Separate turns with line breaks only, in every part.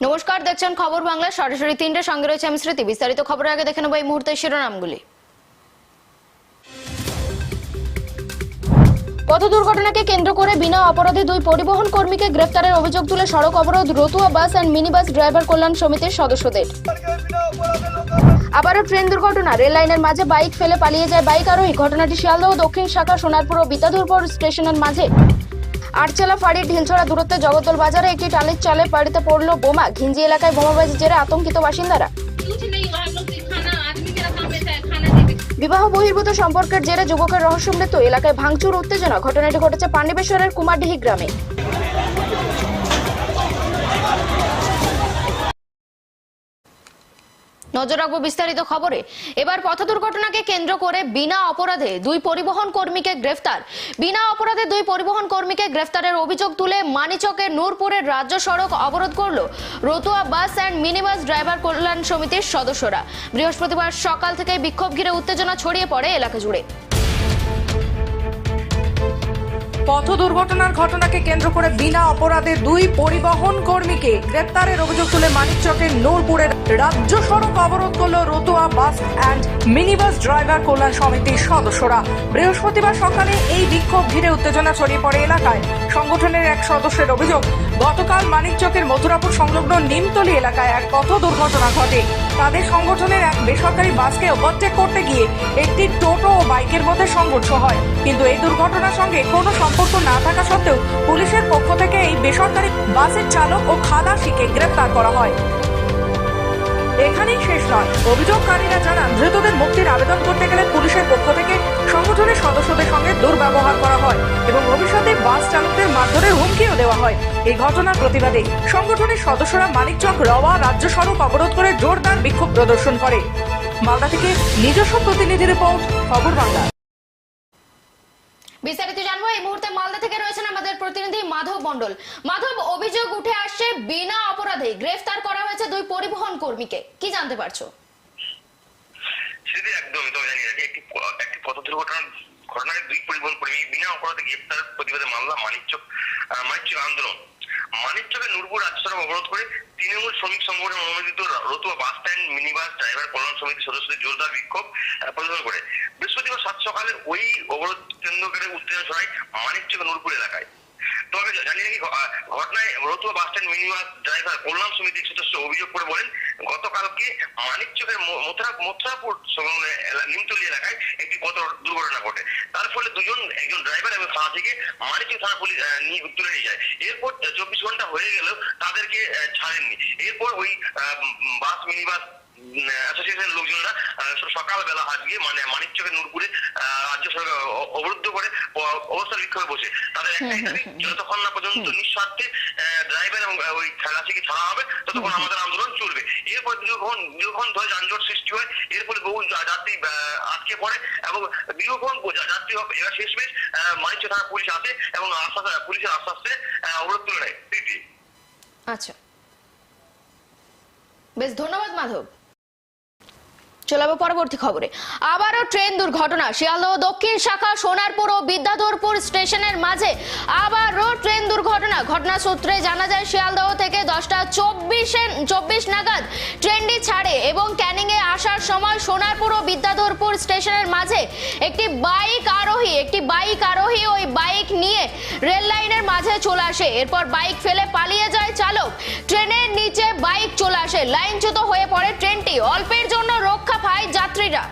নমস্কার, দেখছেন খবর বাংলা। সরাসরি তিনটে সঙ্গে রয়েছে আমি স্মৃতি। বিস্তারিত খবর আগে দেখে নেব এই মুহূর্তের শিরোনামগুলি। পথ দুর্ঘটনাকে কেন্দ্র করে বিনা অপরাধে দুই পরিবহন কর্মীকে গ্রেফতারের অভিযোগ তুলে সড়ক অবরোধ, Ratua bus and mini bus driver কল্যাণ সমিতির সদস্যদের। আবারও ট্রেন দুর্ঘটনা। রেল লাইনের মাঝে বাইক ফেলে পালিয়ে যায় বাইক আরোহী। ঘটনাটি শিয়ালদহ দক্ষিণ শাখা, সোনারপুর ও বিদ্যাধরপুর স্টেশনের মাঝে। আটচালা ফাঁড়ির ঢিলছড়া দূরত্বে জগদ্দল বাজারে একটি টানের চালে বাড়িতে পড়ল বোমা। ঘিঞ্জি এলাকায় বোমাবাজি জেরে আতঙ্কিত বাসিন্দারা। বিবাহ বহির্ভূত সম্পর্কের জেরে যুবকের রহস্য মৃত্যু। এলাকায় ভাঙচুর উত্তেজনা। ঘটনাটি ঘটেছে পান্ডিবেশ্বরের কুমারডিহি গ্রামে। নজর রাখব বিস্তারিত খবরে। এবার পথ দুর্ঘটনাকে কেন্দ্র করে বিনা অপরাধে দুই পরিবহন কর্মীকে গ্রেফতার। বিনা অপরাধে দুই পরিবহন কর্মীকে গ্রেফতারের অভিযোগ তুলে মানিচকের নূরপুরের রাজ্য সড়ক অবরোধ করল Ratua bus and mini bus driver কল্যাণ সমিতির সদস্যরা। বৃহস্পতিবার সকাল থেকে বিক্ষোভ ঘিরে উত্তেজনা ছড়িয়ে পড়ে এলাকা জুড়ে।
পথ দুর্ঘটনার ঘটনাকে কেন্দ্র করে বিনা অপরাধে দুই পরিবহন কর্মীকে গ্রেপ্তারের অভিযোগ তুলে মানিকচকের নূরপুরের রাজ্য সড়ক অবরোধ করল Ratua bus and mini bus driver কল্যাণ সমিতির সদস্যরা। বৃহস্পতিবার সকালে এই বিক্ষোভ ঘিরে উত্তেজনা ছড়িয়ে পড়ে এলাকায়। সংগঠনের এক সদস্যের অভিযোগ, গতকাল মানিকচকের মথুরাপুর সংলগ্ন নিমতলি এলাকায় এক পথ দুর্ঘটনা ঘটে। তাদের সংগঠনের এক বেসরকারি বাসকে ওভারটেক করতে গিয়ে একটি টোটো ও বাইকের মধ্যে সংঘর্ষ হয়। কিন্তু এই দুর্ঘটনার সঙ্গে কোনো সম্পর্ক না থাকা সত্ত্বেও পুলিশের পক্ষ থেকে এই বেসরকারি বাসের চালক ও খালাসিকে গ্রেপ্তার করা হয়। এখানেই শেষ নয়। অভিযোগকারীরা জানান, ধৃতদের মুক্তির আবেদন করতে গেলে পুলিশের পক্ষ থেকে সংগঠনের সদস্যদের সঙ্গে দুর্ব্যবহার করা হয় এবং ভবিষ্যতে বাস চালকদের মারধরের হুমকিও দেওয়া হয়। এই ঘটনার প্রতিবাদে সংগঠনের সদস্যরা মানিকচক রওয়া রাজ্য সড়ক অবরোধ করে জোরদার বিক্ষোভ প্রদর্শন করে। মালদা থেকে নিজস্ব প্রতিনিধি রিপোর্ট, খবর বাংলা।
বিস্তারিত জানব। এই মুহূর্তে মালদা থেকে রয়েছেন আমাদের প্রতিনিধি মাধব মণ্ডল। মাধব, অভিযোগ উঠে আসছে বিনা অপরাধে। গ্রেফতার করা হয়েছে দুই পরিবহন কর্মীকে। কি জানতে পারছ?
অবরোধ করে তৃণমূল শ্রমিক বাস স্ট্যান্ড ড্রাইভার বিক্ষোভ করে। বৃহস্পতিবার সাত সকালে ওই অবরোধ কেন্দ্র করে উত্তেজনা ছড়ায় মানিকচক নূরপুর এলাকায়। তবে ঘ- আহ, ঘটনায় Ratua bus stand mini bus driver কল্যাণ সমিতির সদস্য অভিযোগ করে বলেন গতকালকে মানিকচকের মথুরাপুর নিমতলি এলাকায় একটি পথ দুর্ঘটনা ঘটে। তার ফলে দুজন একজন ড্রাইভার এবং থানা থেকে মানিকচক থানা পুলিশ নিয়ে তুলে নিয়ে যায়। এরপর চব্বিশ ঘণ্টা হয়ে গেলেও তাদেরকে ছাড়েননি। এরপর ওই বাস মিনি বাস অ্যাসোসিয়েশনের লোকজনরা সকালবেলা আজকে মানে মানিকচকের নূরপুরে রাজ্য সরকার অবরুদ্ধ করে অ- অবস্থান বিক্ষোভে বসে। তাদের একটাই দাবি যতক্ষণ না পর্যন্ত নিঃস্বার্থে ড্রাইভার এবং ওই খেলাচিকে ছাড়া হবে ততক্ষণ আমাদের আন্দোলন চলবে। এরপর দীর্ঘক্ষণ দীর্ঘক্ষণ ধরে যানজট সৃষ্টি হয় এরপরে বহু যাত্রী আটকে পড়ে এবং দীর্ঘক্ষণ যা- যাত্রী হবে এবার শেষমেশ মানিকচক থানা পুলিশ আসে এবং আশ্বাস পুলিশের আশ্বাসে অবরোধ তুলে নেয়।
আচ্ছা। বেশ ধন্যবাদ মাধব। চলাবো পরবর্তী খবরে। আবারও ট্রেন দুর্ঘটনা। শিয়ালদহ দক্ষিণ শাখা, সোনারপুর ও বিদ্যাধরপুর স্টেশনের মাঝে আবারও ট্রেন দুর্ঘটনা। ঘটনা সূত্রে জানা যায়, শিয়ালদহ থেকে দশটা চব্বিশে চব্বিশ নাগাদ ট্রেনটি ছাড়ে এবং ক্যানিং এ আসার সময় সোনারপুর ও বিদ্যাধরপুর স্টেশনের মাঝে একটি বাইক আরোহী একটি বাইক আরোহী ওই বাইক নিয়ে রেল লাইনের মাঝে চলে আসে। এরপর বাইক ফেলে পালিয়ে যায় চালক। ট্রেনের নিচে বাইক চলে আসে। লাইনচ্যুত হয়ে পড়ে ট্রেনটি। অল্পের জন্য রক্ষা পায় যাত্রীরা।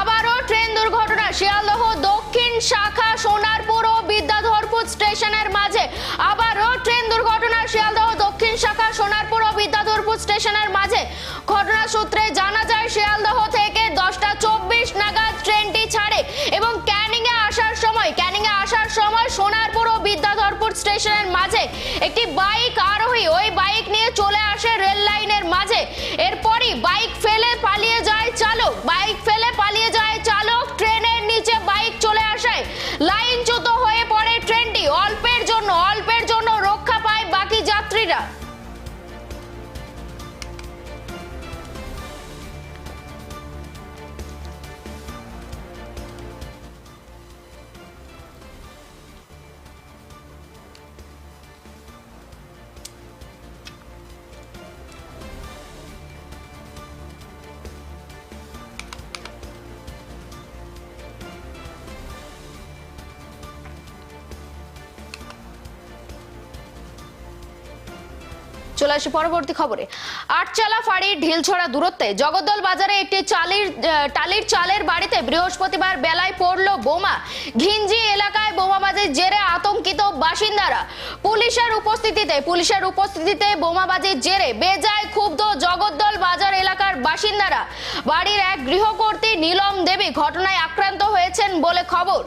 আবারও ট্রেন দুর্ঘটনা, শিয়ালদহ, দক্ষিণ শাখা, সোনারপুর ও বিদ্যাধরপুর স্টেশনের মাঝে। আবারও ট্রেন দুর্ঘটনা, শিয়ালদহ, দক্ষিণ শাখা, সোনারপুর ও বিদ্যাধরপুর স্টেশনের মাঝে। ঘটনা সূত্রে জানা যায়, শিয়ালদহ থেকে দশটা চব্বিশ নাগাদ ট্রেনটি ছাড়ে এবং ক্যানিং এ আসার সময় ক্যানিং এ আসার সময় সোনারপুর ও বিদ্যাধরপুর স্টেশনের মাঝে একটি বাইক আরোহী, ওই বাইক নিয়ে চলে আসে রেল লাইনের মাঝে। এরপরই চলে আসি পরবর্তী খবরে। আটচালা ফাঁড়ির ঢিলছড়া দূরত্বে জগদ্দল বাজারে একটি চালির টালির চালের বাড়িতে বৃহস্পতিবার বেলায় পড়ল বোমা। ঘিঞ্জি এলাকায় বোমাবাজির জেরে আতঙ্কিত বাসিন্দারা। পুলিশের উপস্থিতিতে পুলিশের উপস্থিতিতে বোমাবাজির জেরে বেজায় ক্ষুব্ধ জগদ্দল বাজার এলাকার বাসিন্দারা। বাড়ির এক গৃহকর্ত্রী নীলম দেবী ঘটনায় আক্রান্ত হয়েছেন বলে খবর।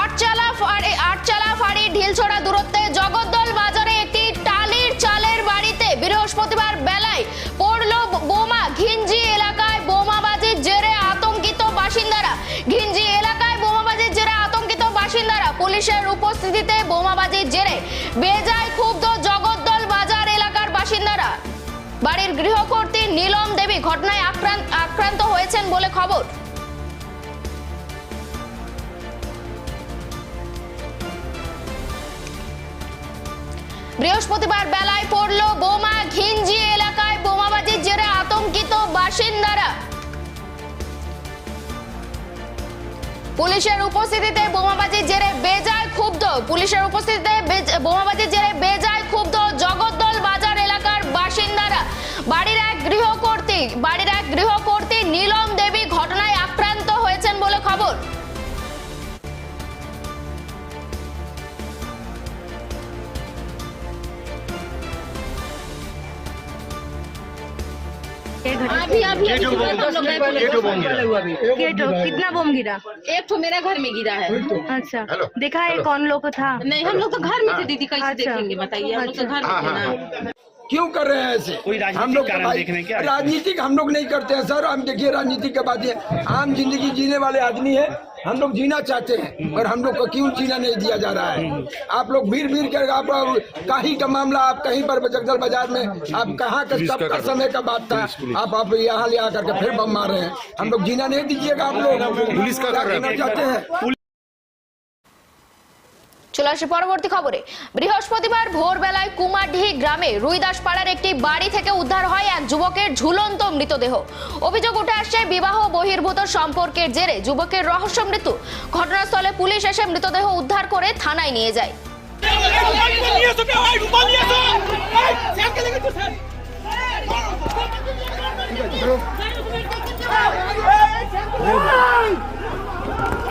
আটচালা ফাড়ি আটচালা ফাড়ি ঢিলছড়া দূরত্বে জগদ্দল বাজারে একটি টালির চালের বাড়িতে বৃহস্পতিবার বেলায় পড়ল বোমা। ঘিঞ্জি এলাকায় বোমাবাজির জেরে আতঙ্কিত বাসিন্দারা। ঘিঞ্জি এলাকায় বোমাবাজির জেরে আতঙ্কিত বাসিন্দারা। পুলিশের উপস্থিতিতে বোমাবাজির জেরে বেজায় ক্ষুব্ধ জগদ্দল বাজার এলাকার বাসিন্দারা। বাড়ির গৃহকর্ত্রী নীলম দেবী ঘটনায় আক্রান্ত আক্রান্ত হয়েছেন বলে খবর। বৃহস্পতিবার বেলায় পড়ল বোমা ঘিঞ্জি এলাকায় বোমাবাজির জেরে আতঙ্কিত বাসিন্দারা। পুলিশের উপস্থিতিতে বোমাবাজির জেরে বেজায় ক্ষুব্ধ। পুলিশের উপস্থিতিতে বেজ- বোমাবাজির জেরে বেজায়
अभी अभी
ये तो कितना बम गिरा?
एक तो मेरा घर में गिरा है।
अच्छा। देखा है कौन लोग था?
नहीं हम लोग तो घर में थे दीदी कैसे
अच्छा।
देखेंगे बताइए। हम लोग तो घर में थे ना।
क्यों कर रहे हैं ऐसे?
कोई
हम लोग
क्या?
राजनीतिक हम लोग नहीं करते हैं सर। हम देखिए राजनीति के बात है आम ज़िंदगी जीने वाले आदमी है। हम लोग जीना चाहते हैं और हम लोग को क्यों जीना नहीं दिया जा रहा है? आप लोग भीड़ भीड़ कर आप कहीं का मामला आप कहीं पर जगदल बाज़ार में आप कहाँ का कब का समय का बात था आप आप यहाँ ले आकर के फिर बम मार रहे हैं। हम लोग जीना नहीं दीजिएगा आप लोग। पुलिस का करना चाहते हैं?
চলে আসি পরবর্তী খবরে বৃহস্পতিবার ভোরবেলায় কুমারডিহি গ্রামে রুইদাস পাড়ার একটি বাড়ি থেকে উদ্ধার হয় এক যুবকের ঝুলন্ত মৃতদেহ অভিযোগ উঠে আসছে বিবাহ বহির্ভূত সম্পর্কের জেরে যুবকের রহস্য মৃত্যু ঘটনাস্থলে পুলিশ এসে মৃতদেহ উদ্ধার করে থানায় নিয়ে যায়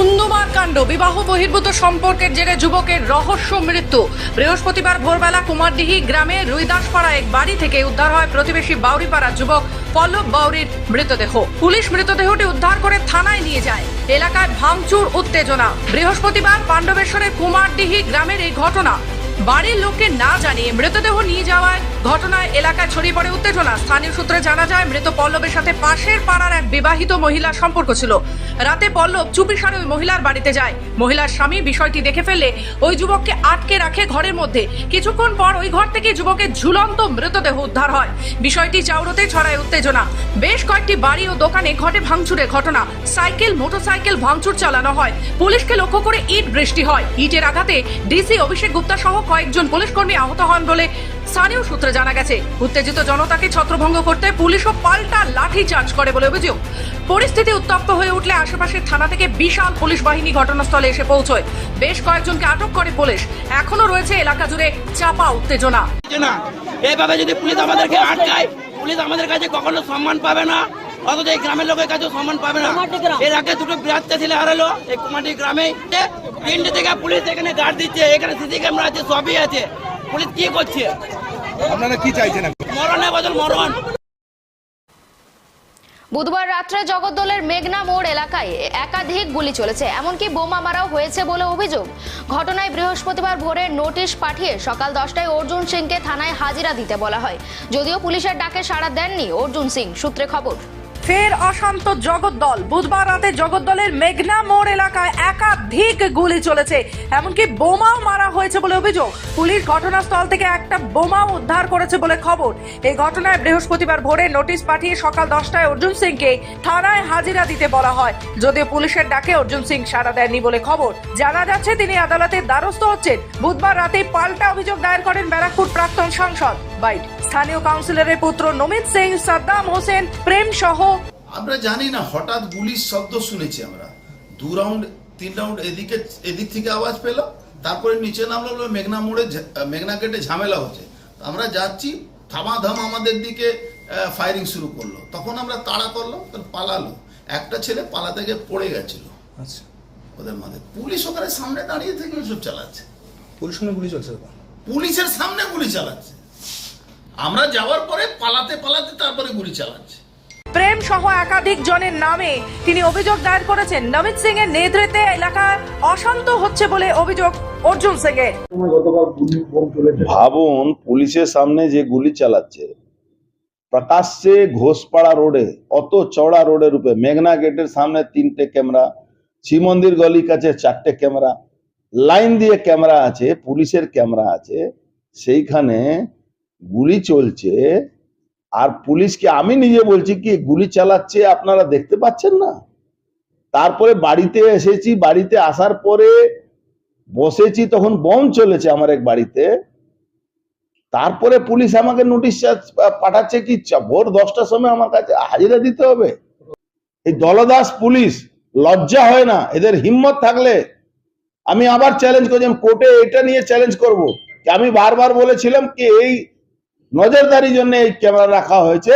ধুন্ধুমার কাণ্ড, বিবাহ বহির্ভূত সম্পর্কের জেরে যুবকের রহস্য মৃত্যু। বৃহস্পতিবার ভোরবেলা কুমারডিহি গ্রামে রুইদাসপাড়া এক বাড়ি থেকে উদ্ধার হয় প্রতিবেশী বাউরিপাড়া যুবক পল্লব বাউরির মৃতদেহ। পুলিশ মৃতদেহটি উদ্ধার করে থানায় নিয়ে যায়। এলাকায় ভাঙচুর, উত্তেজনা। বৃহস্পতিবার পাণ্ডবেশ্বরের কুমারডিহি গ্রামের এই ঘটনা। বাড়ির লোককে না জানিয়ে মৃতদেহ নিয়ে যাওয়ায় ঘটনায় এলাকায় ছড়িয়ে পড়ে উত্তেজনা। স্থানীয় সূত্রে জানা যায়, মৃত পল্লবের সাথে পাশের পাড়ার এক বিবাহিত মহিলার সম্পর্ক ছিল। রাতে পল্লব চুপিসারে ওই মহিলার বাড়িতে যায়। মহিলার স্বামী বিষয়টি দেখে ফেললে ওই যুবককে আটকে রাখে ঘরের মধ্যে। কিছুক্ষণ পর ওই ঘর থেকে যুবকের ঝুলন্ত মৃতদেহ উদ্ধার হয়। বিষয়টি চাউরতে ছড়ায় উত্তেজনা। বেশ কয়েকটি বাড়ি ও দোকানে ঘটে ভাঙচুরের ঘটনা। সাইকেল, মোটরসাইকেল ভাঙচুর চালানো হয়। পুলিশকে লক্ষ্য করে ইট বৃষ্টি হয়। ইটের আঘাতে ডিসি অভিষেক গুপ্তা সহ কয়েকজন পুলিশ কর্মী আহত হন বলে স্থানীয় সূত্রে জানা গেছে। উত্তেজিত জনতাকে ছত্রভঙ্গ করতে পুলিশও পাল্টা লাঠি চার্জ করে বলে অভিযোগ। পরিস্থিতি উত্তপ্ত হয়ে উঠলে আশেপাশের থানা থেকে বিশাল পুলিশ বাহিনী ঘটনাস্থলে এসে পৌঁছয়। বেশ কয়েকজনকে আটক করে পুলিশ। এখনও রয়েছে এলাকা জুড়ে চাপা উত্তেজনা।
এভাবে যদি পুলিশ আমাদেরকে আটকায়, পুলিশ আমাদের কাছে কখনো সম্মান পাবে না। অথচ এই গ্রামের লোকের কাছেও সম্মান পাবে না। এর আগে দুটো বিরাটতে ছেলে হারালো। এই কুমাটি গ্রামে তিনটে থেকে পুলিশ এখানে গার্ড দিচ্ছে। এখানে সিসি ক্যামেরা আছে সবই আছে। পুলিশ কি করছে?
আপনারা কি চাইছেন
মরণের বদল মরণ।
বুধবার রাত্রে জগদ্দলের মেঘনা মোড় এলাকায় একাধিক গুলি চলেছে। এমনকি বোমা মারাও হয়েছে বলে অভিযোগ। ঘটনায় বৃহস্পতিবার ভোরে নোটিশ পাঠিয়ে সকাল দশটায় অর্জুন সিংকে থানায় হাজিরা দিতে বলা হয়। যদিও পুলিশের ডাকে সাড়া দেননি অর্জুন সিং। সূত্রে খবর।
ফের অশান্ত জগদ্দল। বুধবার রাতে জগদ্দলের মেঘনা মোড় এলাকায় একাধিক গুলি চলেছে। এমনকি বোমাও মারা হয়েছে বলে অভিযোগ। পুলিশ ঘটনাস্থল থেকে একটা বোমাও উদ্ধার করেছে বলে খবর। এই ঘটনায় বৃহস্পতিবার ভোরে নোটিশ পাঠিয়ে সকাল দশটায় অর্জুন সিংকে থানায় হাজিরা দিতে বলা হয়। যদিও পুলিশের ডাকে অর্জুন সিং সাড়া দেননি বলে খবর। জানা যাচ্ছে, তিনি আদালতের দ্বারস্থ হচ্ছেন। বুধবার রাতে পাল্টা অভিযোগ দায়ের করেন ব্যারাকপুর প্রাক্তন সাংসদ। বাইট। স্থানীয় কাউন্সিলরের পুত্র নমিত সিং, সাদ্দাম হোসেন প্রেম সহ
আমরা জানি না হঠাৎ গুলির শব্দ শুনেছি আমরা। দু রাউন্ড তিন রাউন্ড এদিকে এদিক থেকে আওয়াজ পেলাম তারপরে নিচে নামলো মেঘনা মোড়ে মেঘনা গেটে ঝামেলা হচ্ছে। আমরা যাচ্ছি থামাধাম আমাদের দিকে ফায়ারিং শুরু করল। তখন আমরা তাড়া করল তো পালালো। একটা ছেলে পালাতে গিয়ে পড়ে গেছিল।
আচ্ছা।
ওদের মাঝে। পুলিশ ওখানে সামনে দাঁড়িয়ে থেকে সব চালাচ্ছে।
পুলিশ গুলি চলছে
পুলিশের সামনে গুলি চালাচ্ছে। আমরা যাওয়ার পরে পালাতে পালাতে তারপরে গুলি চালাচ্ছে।
প্রেম সহ একাধিক জনের নামে তিনি অভিযোগ দায়ের করেছেন। নমিত সিং এর নেতৃত্বে এলাকায় অশান্ত হচ্ছে বলে অভিযোগ অর্জুন সিং এর
ভাবুন পুলিশের সামনে যে গুলি চালাচ্ছে প্রকাশ্যে ঘোষপাড়া রোডে অত চওড়া রোডের উপরে মেঘনা গেটের সামনে তিনটে ক্যামেরা শিব মন্দির গলির কাছে চারটে ক্যামেরা লাইন দিয়ে ক্যামেরা আছে পুলিশের ক্যামেরা আছে সেইখানে গুলি চলছে আর পুলিশকে আমি নিজে বলছি কি, গুলি চালাচ্ছে আপনারা দেখতে পাচ্ছেন না? তারপরে বাড়িতে এসেছি, বাড়িতে আসার পরে বসেছি, তখন বম চলেছে আমার এক বাড়িতে। তারপরে পুলিশ আমাকে নোটিশ পাঠাচ্ছে কি ভোর দশটার সময় আমার কাছে হাজিরা দিতে হবে। এই দলদাস পুলিশ, লজ্জা হয় না, এদের হিম্মত থাকলে আমি আবার চ্যালেঞ্জ করছি কোর্টে এটা নিয়ে চ্যালেঞ্জ করব। আমি বারবার বলেছিলাম কি, এই নজরদারির জন্য এই ক্যামেরা রাখা হয়েছে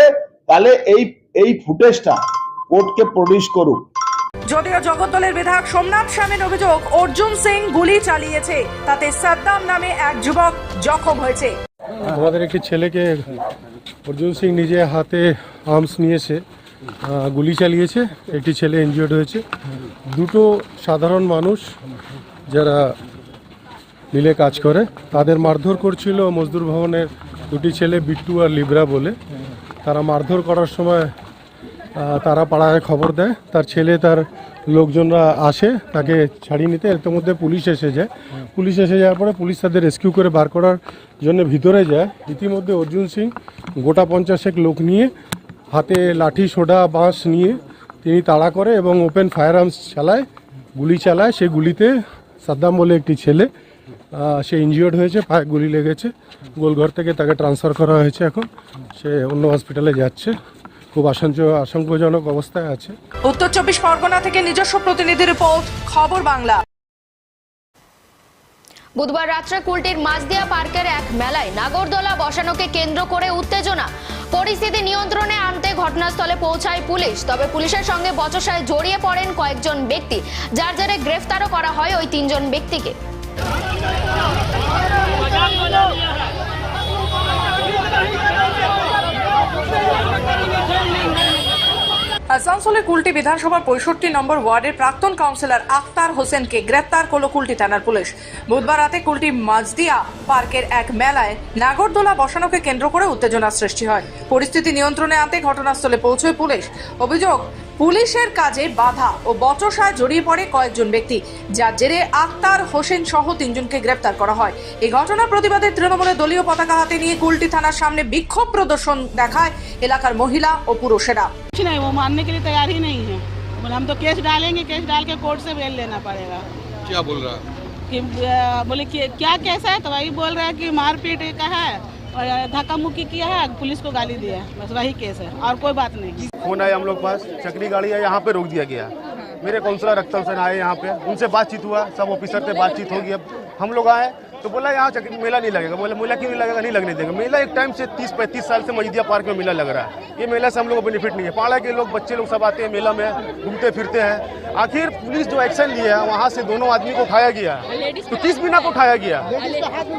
তাহলে এই এই ফুটেজটা কোর্টকে প্রডিউস করুক।
যদিও জগদ্দলের বিধায়ক সোমনাথ স্বামীর অভিযোগ অর্জুন সিং গুলি চালিয়েছে তাতে সাদ্দাম নামে এক যুবক জখম হয়েছে।
আমাদের একটি ছেলেকে অর্জুন সিং নিজে হাতে আর্মস নিয়েছে আহ, গুলি চালিয়েছে একটি ছেলে ইনজিওর্ড হয়েছে। দুটো সাধারণ মানুষ যারা মিলে কাজ করে তাদের মারধর করছিল মজদুর ভবনের দুটি ছেলে, বিট্টু আর লিব্রা বলে। তারা মারধর করার সময় তারা পাড়ায় খবর দেয়। তার ছেলে, তার লোকজনরা আসে, তাকে ছাড়িয়ে নিতে। এর মধ্যে পুলিশ এসে যায়। পুলিশ এসে যাওয়ার পরে পুলিশ তাদের রেস্কিউ করে বার করার জন্য ভিতরে যায়। ইতিমধ্যে অর্জুন সিং গোটা পঞ্চাশেক লোক নিয়ে হাতে লাঠি, সোডা, বাঁশ নিয়ে তিনি তাড়া করে এবং ওপেন ফায়ার আর্মস চালায়, গুলি চালায়। সেই গুলিতে সাদ্দাম বলে একটি ছেলে সে ইনজিওর্ড হয়েছে পায়ে গুলি লেগেছে। গোলঘর থেকে তাকে ট্রান্সফার করা হয়েছে এখন। সে অন্য হসপিটালে যাচ্ছে। খুব আশঙ্ক আশঙ্কাজনক অবস্থায় আছে।
উত্তর চব্বিশ পরগনা থেকে নিজস্ব প্রতিনিধি রিপোর্ট খবর বাংলা।
বুধবার রাত্রে কুলটির মাঝদিয়া পার্কের এক মেলায় নাগরদোলা বসানোকে কেন্দ্র করে উত্তেজনা। পরিস্থিতি নিয়ন্ত্রণে আনতে ঘটনাস্থলে পৌঁছায় পুলিশ। তবে পুলিশের সঙ্গে বচসায় জড়িয়ে পড়েন কয়েকজন ব্যক্তি। যার জেরে গ্রেফতারও করা হয় ওই তিনজন ব্যক্তিকে।
আসানসোলের কুলটি বিধানসভার পঁয়ষট্টি নম্বর ওয়ার্ডের প্রাক্তন কাউন্সিলর আখতার হোসেনকে গ্রেপ্তার করল কুলটি থানার পুলিশ। বুধবার রাতে কুলটি মাজদিয়া পার্কের এক মেলায় নাগরদোলা বসানোকে কেন্দ্র করে উত্তেজনার সৃষ্টি হয়। পরিস্থিতি নিয়ন্ত্রণে আনতে ঘটনাস্থলে পৌঁছয় পুলিশ। অভিযোগ পুলিশের কাজে বাধা ও বচসায় জড়িয়ে পড়ে কয়েকজন ব্যক্তি যার জেরে আখতার হোসেন সহ তিনজনকে গ্রেপ্তার করা হয় এই ঘটনার প্রতিবাদে তৃণমূলের দলীয় পতাকা হাতে নিয়ে কুলটি থানার সামনে বিক্ষোভ প্রদর্শন দেখায় এলাকার মহিলা ও পুরুষেরা
कुछ नहीं वो मानने के लिए तैयार ही नहीं है बोले हम तो केस डालेंगे केस डाल के कोर्ट से बेल लेना पड़ेगा
क्या बोल रहा
कि अ, बोले कि क्या केस है तो वही बोल रहा है कि मारपीट का है और धक्का मुक्की किया है, पुलिस को गाली दिया है। बस वही केस है, और कोई बात नहीं।
फ़ोन आया हम लोग पास चक्री गाड़ी है, यहाँ पे रोक दिया गया। मेरे कौंसलर रक्तल सेन आए यहाँ पे, उनसे बातचीत हुआ, सब ऑफिसर से बातचीत होगी अब। हम लोग आए तो बोला यहाँ चक्री मेला नहीं लगेगा। बोला मेला क्यों नहीं लगेगा? नहीं लगने देंगे। मेला एक टाइम से तीस पैंतीस साल से मजिदिया पार्क में मेला लग रहा है। ये मेला से हम लोग को बेनिफिट नहीं है। पाड़ा के लोग बच्चे लोग सब आते हैं मेला में घूमते फिरते हैं। आखिर पुलिस जो एक्शन लिया है वहाँ से दोनों आदमी को उठाया गया। तो किस बिना को उठाया गया।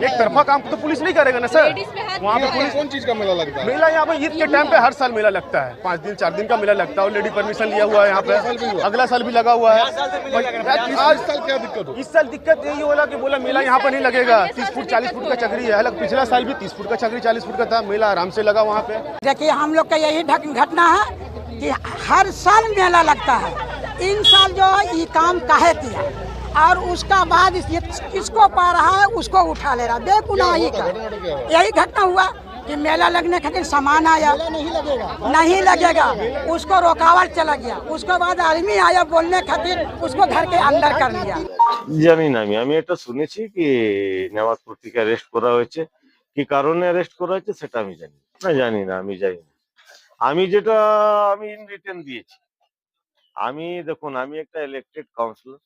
एक तरफा काम तो पुलिस नहीं करेगा ना सर? वहाँ पे पुलिस
कौन चीज़ का मेला लगता है?
मेला यहाँ पे ईद के टाइम पे हर साल मेला लगता है। पाँच दिन चार दिन का मेला लगता है ऑलरेडी परमिशन लिया हुआ है यहाँ पे। अगला साल भी लगा हुआ है।
इस साल क्या दिक्कत
इस साल दिक्कत यही होला कि बोला मेला यहाँ पर नहीं लगेगा। तीस फुट चालीस फुट का चक्री है। अलग पिछला साल भी तीस फुट का चक्री चालीस फुट का था। मेला आराम से लगा वहाँ पे।
देखिए हम लोग का यही घटना है कि हर साल मेला लगता है। इन साल जो है ये काम काहे किया? और उसका बाद इस- किसको पा रहा है उसको उठा ले रहा बेगुनाही का। यही घटना हुआ। कि मेला लगने खातिर सामान आया नहीं लगेगा नहीं लगेगा उसको रोकावट चला गया उसके बाद आदमी आया बोलने खातिर उसको घर के अंदर कर लिया
জানি না আমি আমি এটা শুনেছি কি নেওয়াজ প্রতীকে অ্যারেস্ট করা হয়েছে কি কারণে অ্যারেস্ট করা হয়েছে সেটা আমি জানি না। না জানি না আমি জানি না আমি যেটা আমি ইন রিটার্ন দিয়েছি আমি দেখুন আমি একটা ইলেক্টেড কাউন্সিলর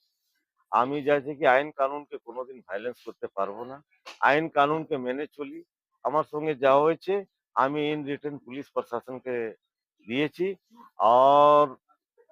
আমি চাইছি কি আইন কানুনকে কোনোদিন ভাইলেন্স করতে পারবো না আইন কানুনকে মেনে চলি আমার সঙ্গে যাওয়া হয়েছে আমি ইন রিটার্ন পুলিশ প্রশাসনকে দিয়েছি। আর